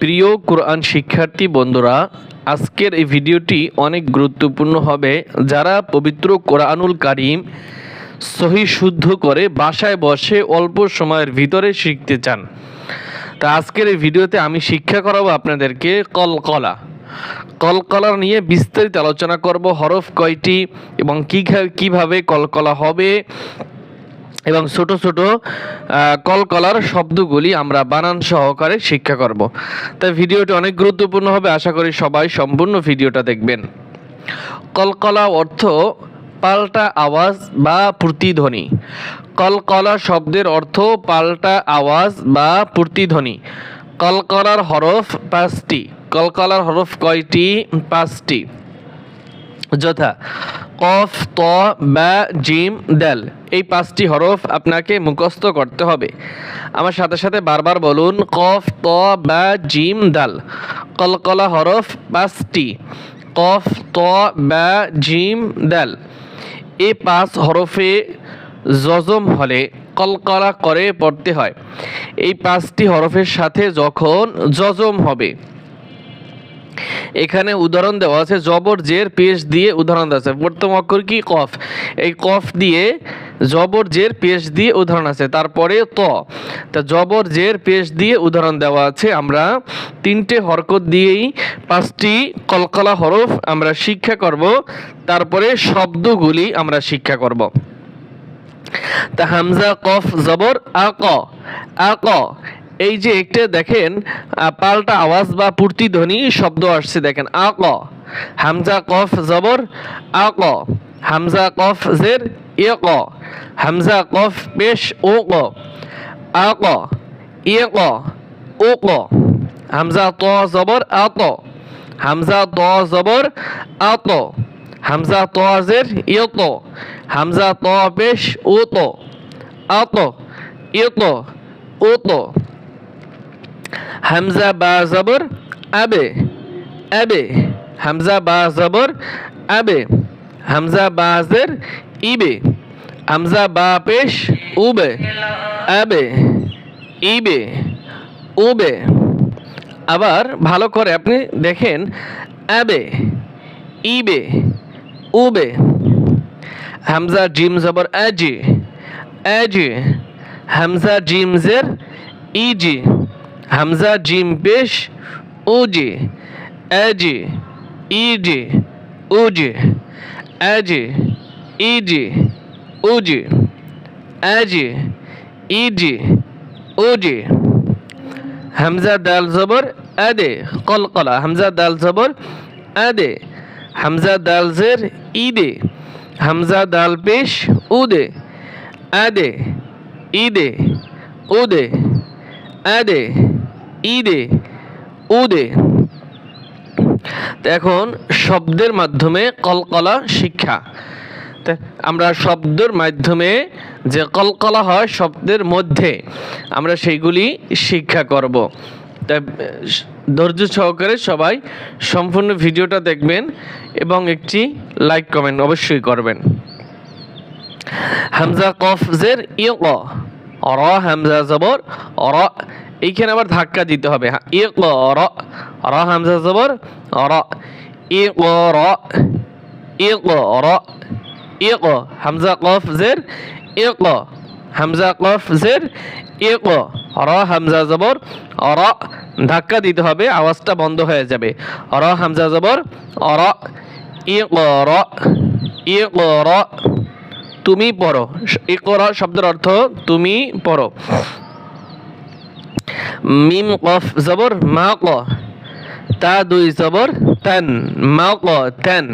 প্রিয় কোরআন শিক্ষার্থী বন্ধুরা, আজকের এই ভিডিওটি অনেক গুরুত্বপূর্ণ হবে। যারা পবিত্র কোরআনুল কারিম সহি শুদ্ধ করে বাসায় বসে অল্প সময়ের ভিতরে শিখতে চান। তা আজকের এই ভিডিওতে আমি শিক্ষা করাবো আপনাদেরকে কলকলা। কলকলা নিয়ে বিস্তারিত আলোচনা করব, হরফ কয়টি এবং কী কীভাবে কলকলা হবে এবং ছোট ছোট কলকলার শব্দগুলি আমরা বানান সহকারে শিক্ষা করব। তাই ভিডিওটি অনেক গুরুত্বপূর্ণ হবে। আশা করি সবাই সম্পূর্ণ ভিডিওটা দেখবেন। কলকলা অর্থ পাল্টা আওয়াজ বা প্রতিধ্বনি। কলকলা শব্দের অর্থ পাল্টা আওয়াজ বা প্রতিধ্বনি। কলকলার হরফ পাঁচটি। কলকলার হরফ কয়টি? পাঁচটি। যথা কফ, ত বা জিম, দেল। এই পাঁচটি হরফ আপনাকে মুখস্থ করতে হবে। আমার সাথে সাথে বারবার বলুন, কফ, ত বা জিম, দাল। কলকলা হরফ পাঁচটি। কফ, ত বা জিম, দাল। এই পাঁচ হরফে জজম হলে কলকলা করে পড়তে হয়। এই পাঁচটি হরফের সাথে যখন জজম হবে এখানে উদাহরণ দেওয়া আছে, জবর, জের, পেশ দিয়ে উদাহরণ দেওয়া আছে। প্রথম অক্ষর কি? কফ। এই কফ দিয়ে জবর, জের, পেশ দিয়ে উদাহরণ আছে। তারপরে ত। তা জবর, জের, পেশ দিয়ে উদাহরণ দেওয়া আছে। আমরা তিনটে হরকত দিয়েই পাঁচটি কলকলা হরফ আমরা শিক্ষা করব। তারপরে শব্দগুলি আমরা শিক্ষা করব। তা হামজা, কফ, জবর, আ, ক। আ আক এই যে একটা দেখেন পাল্টা আওয়াজ বা প্রতিধ্বনি শব্দ আসছে দেখেন। আক, হামজা, কফ, জবর, আক, হামজা, কফ, জের এ ক হামজা, কফ, পেশ ও ক আ ক আক ক ও ক হামজা, ত, জবর আ আত, হামজা, ত, জবর আ আত, হামজা, ত, জের ইত হামজা, ত, পেশ ও ত আ তো আত ইত ও তো হামজা বা জবর, আবে আবে, হামজা বা জবর, আবে, হামজা বা জের, ইবে, হামজা বা পেশ, উবে, আবে, ইবে, উবে। আবার ভালো করে আপনি দেখেন, আবে, ইবে, উবে। হামজা, জিম, জবর, আজি আজি। হামজা, জিম, জের, ইজি। হামজা, জিম পেশ উজি আজি ইজি উজি আজি ইজি উজি আজি ইজি উজি হামজা, দাল, জবর আদে কলকলা। হামজা, দাল, জবর আদে হামজা, দাল, জের, ইদে। হামজা, দাল পেশ উদে। আদে ইদে, উদে। আদে ইদে উদে। তো এখন শব্দের মাধ্যমে কলকলা শিক্ষা। আমরা শব্দের মাধ্যমে যে কলকলা হয় শব্দের মধ্যে আমরা সেইগুলি শিক্ষা করব। ধৈর্য সহকারে সবাই সম্পূর্ণ ভিডিওটা দেখবেন এবং একটি লাইক কমেন্ট অবশ্যই করবেন। হামজা কফ জের ইক অর হামজা জবর। অর এইখানে আবার ধাক্কা দিতে হবে। হ্যাঁ, হামজা কফ জের ইক হামজা কফ জের ইক র হামজা জবর অর ধাক্কা দিতে হবে আওয়াজটা বন্ধ হয়ে যাবে। অর হামজা জবর অর ইক র ইক র তুমি পড়ো। ইকরা শব্দের অর্থ তুমি পড়ো। মিম কফ জবর মা ক। তা দুই জবর, তেন। মা ক, তেন।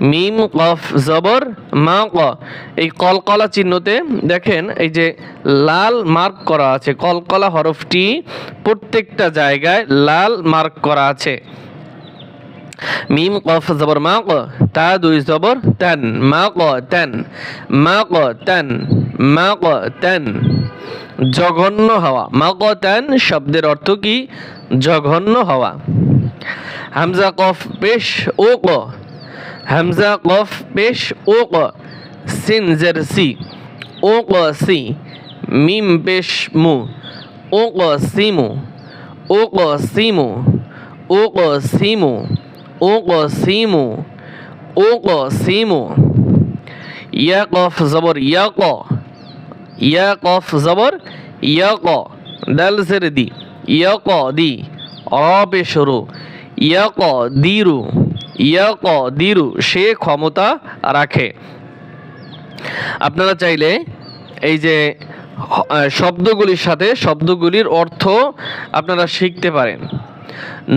মিম কফ জবর মা ক। এই কলকলা চিহ্নতে দেখেন, এই যে লাল মার্ক করা আছে, কলকলা হরফটি প্রত্যেকটা জায়গায় লাল মার্ক করা আছে। মিম কফ জবর মা ক। তা দুই জবর, তেন। মা ক, তেন। মা ক, তেন। মা ক, তেন। জঘন্য হওয়া। মা ক তেন শব্দের অর্থ কি? জঘন্য হওয়া। হামজা কফ পেশ ও ক হামজা কফ পেশ ও ক সিন জের সি। ও ক সি। মিম পেশ মু। ও ক সিমু উকসিমু উকসিমু উকসিমু উকসিমু ইয়া কফ জবর ইয়া ক। ইয়া কফ জবর, ইয়া ক, দাল জের দি, ইয়া ক দি অপে শুরু ইয়া ক দিরু, ইয়া ক দিরু, সে ক্ষমতা রাখে। আপনারা চাইলে এই যে শব্দগুলির সাথে শব্দগুলির অর্থ আপনারা শিখতে পারেন।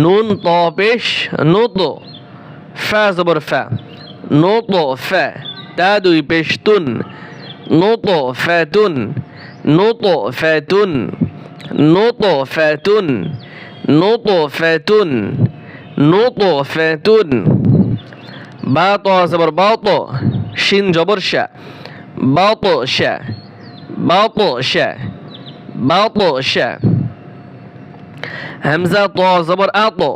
নুন ত পেশ নত ফ্যা জবর ফ্যা নত ফ্যা, তা দুই পেশ তুন নত ফ্যাতুন নত ফ্যাতুন নত ফ্যাতুন নত ফ্যাতুন নত ফ্যাতুন বা ত জবর বাও শিন জবর শা বাও তো শা বাও তো শা বাও তো শা হামজা ত জবর আ তো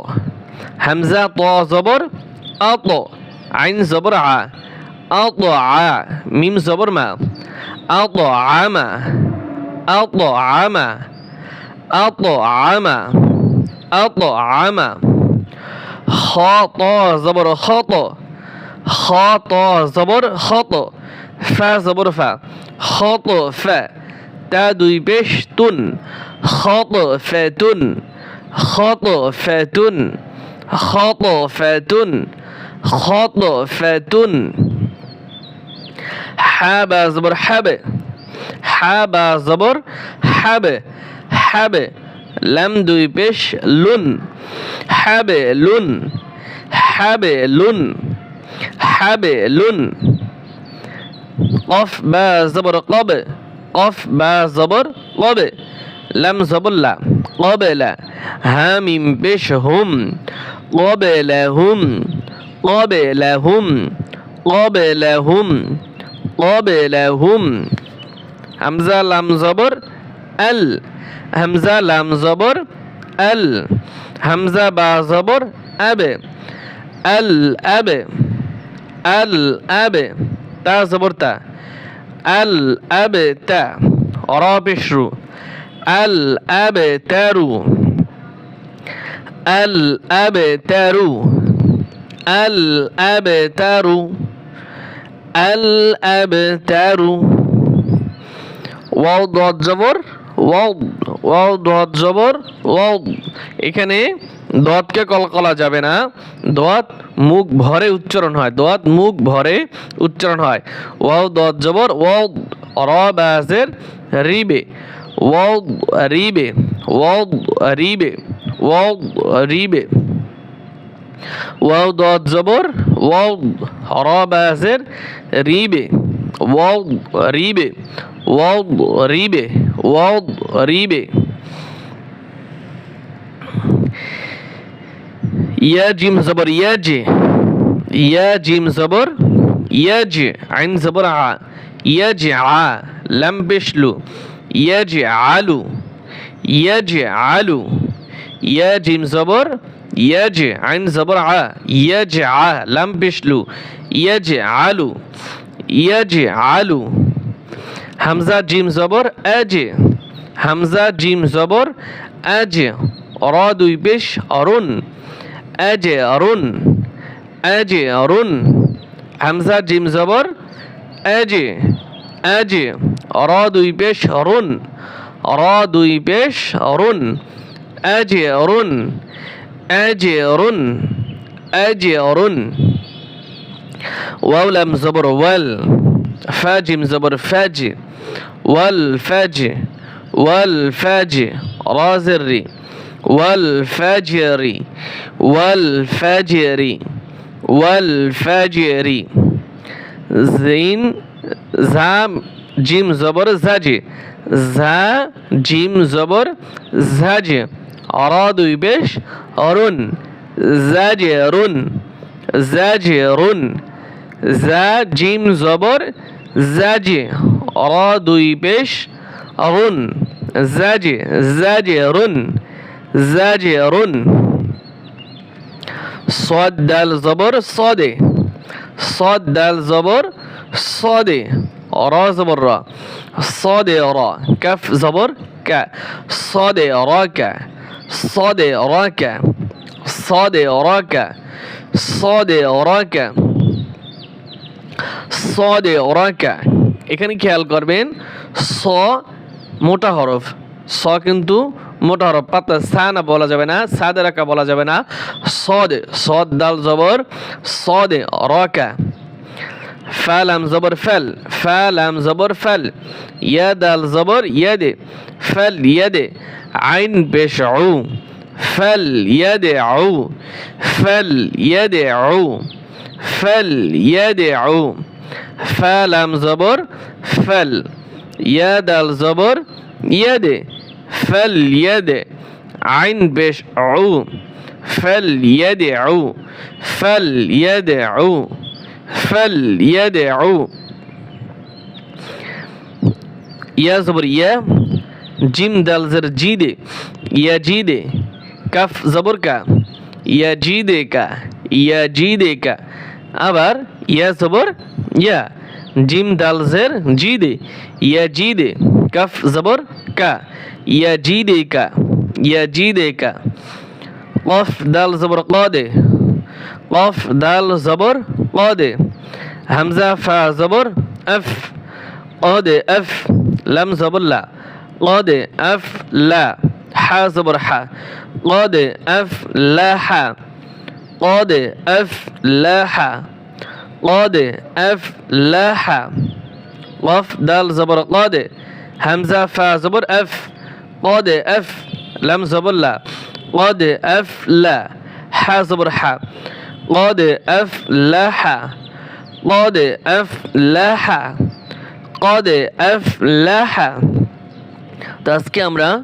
হামজা ত জবর আ তো আইন জবর আ আ তো আ মিম জবর মা আ তো আমা আ তো আমা আ তো আমা আ তো আমা খ ত জবর খ তো খ ত জবর খ তো ফা জবর ফা খ তো হাবা জবর হাবে, হাবা জবর হাবে হাবে, লাম দুই পেশ লুন, হাবে লুন হাবে লুন হাবে লুন। কফ বা জবর কবে, কফ বা জবর কবে, লাম জবল্লা কবেলা হামিম পেশ হুম কবেলা হুম কবেলা হুম কবেলা হুম। قبلهم قبلهم قبلهم قبلهم হামজা লাম জবর আল হামজা লাম জবর আল হামজা বা জবর আবে আল আবে আল আবে তা জবর তা আল আবে তা র পেশরু আল আবে তারু আল আবে তারু আল আবে তারু তারু ওয়াও দত জবর। ওয়াও ওয়াও দত জবর। ওয়াও। এখানে দতকে কলকলা যাবে না। দত মুখ ভরে উচ্চারণ হয়। দত মুখ ভরে উচ্চারণ হয়। ওয়াও দত জবর। ওয়াও র বাজের রিবে। ওয়াও রিবে। ওয়াও রিবে। ওয়াও, রিবে। ওয়াও দত জবর, ওয়াও র বাজের রিবে, ওয়াও রিবে ওয়াও রিবে ওয়াও রিবে। ইয়া জিম জবর ইয়াজি ইয়া জিম জবর ইয়াজ আইন জবর আ ইয়াজ আ, লাম পেশলু ইয়াজ আলু ইয়াজ আলু। ইয়া জিম জবর ইয়াজ আইন জবর আ ইয়াজ আ লাম পেশলু ইয়াজ আলু ইয়াজ আলু হামজা জিম জবর আজে হামজা জিম জবর আজে র দুই পেশ অরুণ আজে অরুণ আজে অরুণ হামজা জিম জবর আজে আজে র দুই পেশ অরুণ র দুই পেশ অরুণ أجر أجر أجر واو لام زبر وال فاجم زبر فاجي. والفاجي والفاجي رازري. والفاجري والفاجري والفاجري زين زام جيم زبر زاجي. زا جيم زبر زاجي. অরদুই বেশ অরুণ, জাজেরুন জাজেরুন জা জিম জবর, জাজে অরদুই বেশ অরুণ, জাজে, জাজেরুন জাজেরুন। সদ দাল জবর সদে সদ দাল জবর সদে, র জবর র, সদে র, কফ জবর কা, সদে র কা। সদে অরাকা সদে অরাকা সদে অরাকা সদে অরাকা এখানে খেয়াল করবেন, স মোটা হরফ, স কিন্তু মোটা হরফ। পাতা সা না বলা যাবে না, সাদে রাকা বলা যাবে না। সদে, সদ, দাল, জবর, সদে, রকা। فالم زبر فل فالم زبر فل. يد الزبر يد فل يد. عين بشعو فل يدعو فل يدعو فل يدعو فالم زبر فل يد الزبر يد فل يد. عين بشعو فل يدعو فل يدعو فليدعو ইয়া জবর ইয়া জিম দাল জের জি দে ইয়া জি দে কাফ জবর কা ইয়া জি দে কা ইয়া জি দে কা আবার ইয়া জবর ইয়া জিম দাল জের জি দে ইয়া জি দে কাফ জবর কা ইয়া জি দে কা ইয়া জি দে কা কফ দাল জবর ক দে কফ দাল জবর ماضي همزة فا زبر أف. قاضي أف. لم زبر لا. قاضي أف لا. حا زبر حا قاضي أف لا حا قاضي أف لا حا قاضي أف لا حا قاف دال زبر. قاضي همزة فا زبر أف. قاضي أف. لم زبر لا. قاضي أف لا. حا زبر حا قاد اف لا ح قاد اف لا ح কদে আফলাহা তো আজকে আমরা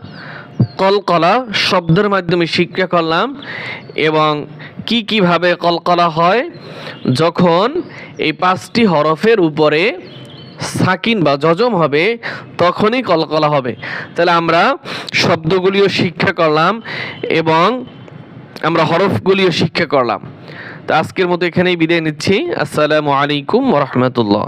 কলকলা শব্দের মাধ্যমে শিক্ষা করলাম এবং কি কিভাবে কলকলা হয় যখন এই পাঁচটি হরফের উপরে সাকিন বা যজম হবে তখনই কলকলা হবে তাহলে আমরা শব্দগুলিও শিক্ষা করলাম এবং আমরা হরফগুলিও শিক্ষা করলাম তো আজকের মতো এখানেই বিদায় নিচ্ছি। আসসালামু আলাইকুম রহমতুল্লাহ।